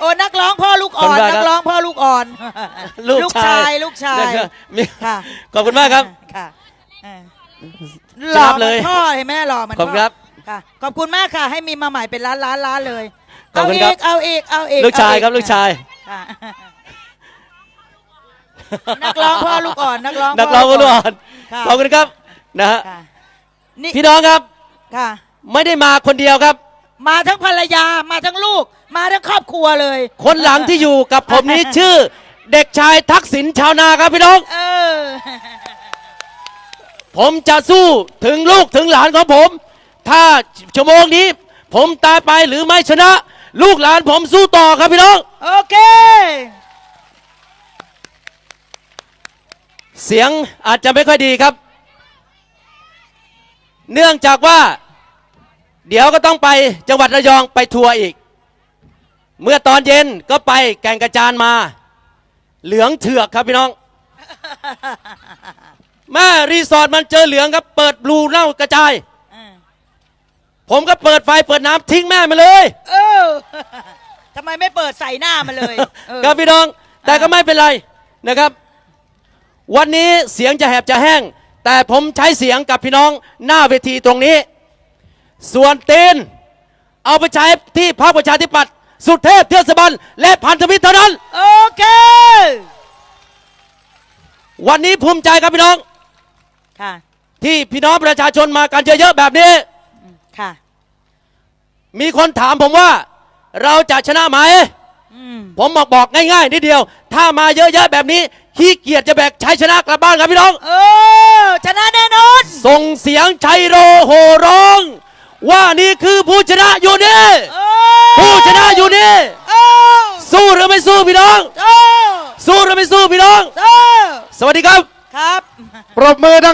โอ้นักร้องพ่อลูกอ่อน ขอบคุณมากครับ นักร้องพ่อลูกอ่อน ลูกชายลูกชายนะครับมีค่ะขอบคุณมากครับ ค่ะเออหชล่ออบเหเลมือยนพ่อเห็นไหมหล่อเหมือนขอบคุณครับพ่ค่ะ ขอบคุณมากค่ะ ให้มีมาใหม่เป็นล้านล้านล้านเลย ขอบเอาคุณอีครับกเอาอีกเอาอีกลูกชายเอครับลูกชายค่ะนักร้องพ่อลูกอ่อนนักร้องนักร้องก็รู้อ่อนค่ะขอบคุณครับนะฮะค่ะนี่พี่น้องครับ ค่ะ ไม่ได้มาคนเดียวครับ มาทั้งภรรยามาทั้งลูก มาทั้งครอบครัวเลย คนหลังที่อยู่กับผมนี้ชื่อ เด็กชายทักษิณชาวนาครับพี่น้อง เออ ผมจะสู้ถึงลูกถึงหลานของผม ถ้าชั่วโมงนี้ ผมตายไปหรือไม่ชนะ ลูกหลานผมสู้ต่อครับพี่น้อง โอเค เสียงอาจจะไม่ค่อยดีครับ เนื่องจากว่า เดี๋ยวก็ต้องไปจังหวัดระยองไปทัวร์อีก เมื่อตอนเย็นก็ไปแก่งกระจานมา เหลืองเถือกครับพี่น้องแม่รีสอร์ทมันเจอเหลืองครับเปิดบลูเน่ากระจายผมก็เปิดไฟเปิดน้ำทิ้งแม่มาเลย เออทำไมไม่เปิดใส่หน้ามาเลยเออครับพี่น้อง แต่ก็ไม่เป็นไรนะครับ วันนี้เสียงจะแหบจะแห้ง แต่ผมใช้เสียงกับพี่น้องหน้าเวทีตรงนี้ ส่วนเต้นเอาไปใช้ที่พรรคประชาธิปัตย์สุเทพเทือกสะบันและพันธมิตรเท่านั้น โอเค วันนี้ภูมิใจครับพี่น้อง ค่ะ ที่พี่น้องประชาชนมากันเยอะๆแบบนี้ ค่ะ มีคนถามผมว่า เราจะชนะไหมอืมผมบอกบอกง่ายๆนิดเดียว ถ้ามาเยอะๆแบบนี้ขี้เกียจจะแบกชัยชนะกลับบ้านครับพี่น้อง เออ ชนะแน่นอน ส่งเสียงชัยโรโหร้อง ว่านี่คือผู้ชนะ อยู่นี่เออผู้ชนะอยู่นี่เออสู้หรือไม่สู้พี่น้องเออสู้หรือไม่สู้พี่น้องเออสวัสดีครับครับ ปรบมือดัง